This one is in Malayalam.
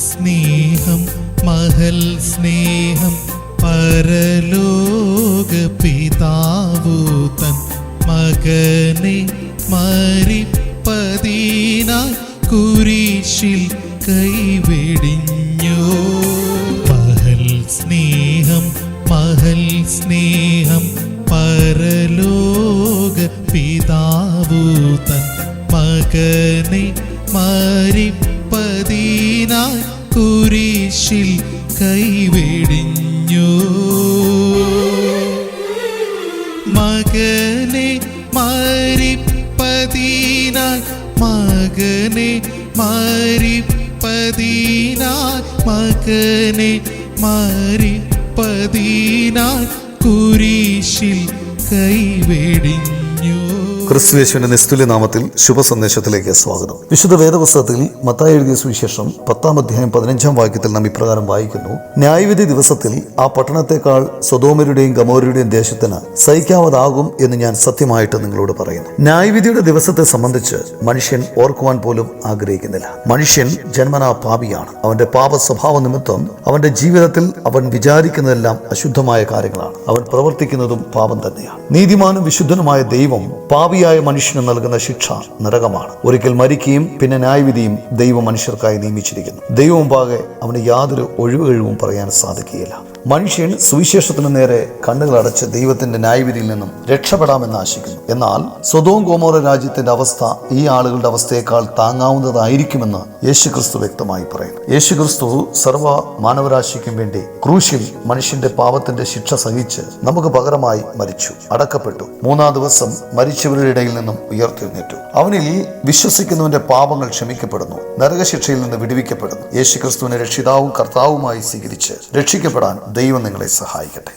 സ്നേഹം മഹൽ സ്നേഹം പരലോക പിതാവൂതൻ മകനെ മരിപ്പതീന കുരിശിൽ കൈവെടിഞ്ഞോ. മഹൽ സ്നേഹം മഹൽ സ്നേഹം പരലോക പിതാവൂതൻ മകനെ മകനെ മരിപ്പതിനായി കുരിശിൽ കൈവെടിഞ്ഞു. മകനെ മരിപ്പതിനായി മകനെ മരിപ്പതിനായി മകനെ മരിപ്പതിനായി കുരിശിൽ കൈവെടിഞ്ഞു. ക്രിസ്തുവേശുവിന്റെ നിസ്തുല്യ നാമത്തിൽ ശുഭ സന്ദേശത്തിലേക്ക് സ്വാഗതം. വിശുദ്ധ വേദപുസ്തകത്തിൽ മത്തായി എഴുതിയ സുവിശേഷം പത്താം അധ്യായം പതിനഞ്ചാം വാക്യത്തിൽ നാം ഇപ്രകാരം വായിക്കുന്നു. ന്യായവിധി ദിവസത്തിൽ ആ പട്ടണത്തെക്കാൾ സ്വതോമരുടെയും ഗമോരുടെയും ദേശത്തിന് സഹിക്കാവതാകും എന്ന് ഞാൻ സത്യമായിട്ട് നിങ്ങളോട് പറയുന്നു. ന്യായവിധിയുടെ ദിവസത്തെ സംബന്ധിച്ച് മനുഷ്യൻ ഓർക്കുവാൻ പോലും ആഗ്രഹിക്കുന്നില്ല. മനുഷ്യൻ ജന്മനാ പാപിയാണ് അവന്റെ പാപ സ്വഭാവ നിമിത്തം അവന്റെ ജീവിതത്തിൽ അവൻ വിചാരിക്കുന്നതെല്ലാം അശുദ്ധമായ കാര്യങ്ങളാണ്. അവൻ പ്രവർത്തിക്കുന്നതും പാപം തന്നെയാണ്. നീതിമാനും വിശുദ്ധനുമായ ദൈവം പാപിയായ മനുഷ്യന് നൽകുന്ന ശിക്ഷ നരകമാണ്. ഒരിക്കൽ മരിക്കുകയും പിന്നെ ന്യായവിധിയും ദൈവം മനുഷ്യർക്കായി നിയമിച്ചിരിക്കുന്നു. ദൈവം പാകെ അവന് യാതൊരു ഒഴിവുകഴിവും പറയാൻ സാധിക്കുകയില്ല. മനുഷ്യൻ സുവിശേഷത്തിന് നേരെ കണ്ണുകൾ അടച്ച് ദൈവത്തിന്റെ ന്യായവിധിയിൽ നിന്നും രക്ഷപ്പെടാമെന്ന് ആശിക്കുന്നു. എന്നാൽ സ്വതവും കോമോറ രാജ്യത്തിന്റെ അവസ്ഥ ഈ ആളുകളുടെ അവസ്ഥയേക്കാൾ താങ്ങാവുന്നതായിരിക്കുമെന്ന് യേശുക്രിസ്തു വ്യക്തമായി പറയുന്നു. യേശുക്രിസ്തു സർവ മാനവരാശിക്കും വേണ്ടി ക്രൂശിൽ മനുഷ്യന്റെ പാപത്തിന്റെ ശിക്ഷ സഹിച്ച് നമുക്ക് പകരമായി മരിച്ചു അടക്കപ്പെട്ടു. മൂന്നാം ദിവസം മരിച്ചവരുടെ ഇടയിൽ നിന്നും ഉയർത്തെഴുന്നേറ്റു. അവനിൽ വിശ്വസിക്കുന്നവന്റെ പാപങ്ങൾ ക്ഷമിക്കപ്പെടുന്നു നരകശിക്ഷയിൽ നിന്ന് വിടുവിക്കപ്പെടുന്നു. യേശുക്രിസ്തുവിനെ രക്ഷിതാവും കർത്താവുമായി സ്വീകരിച്ച് രക്ഷിക്കപ്പെടാൻ ദൈവം നിങ്ങളെ സഹായിക്കട്ടെ.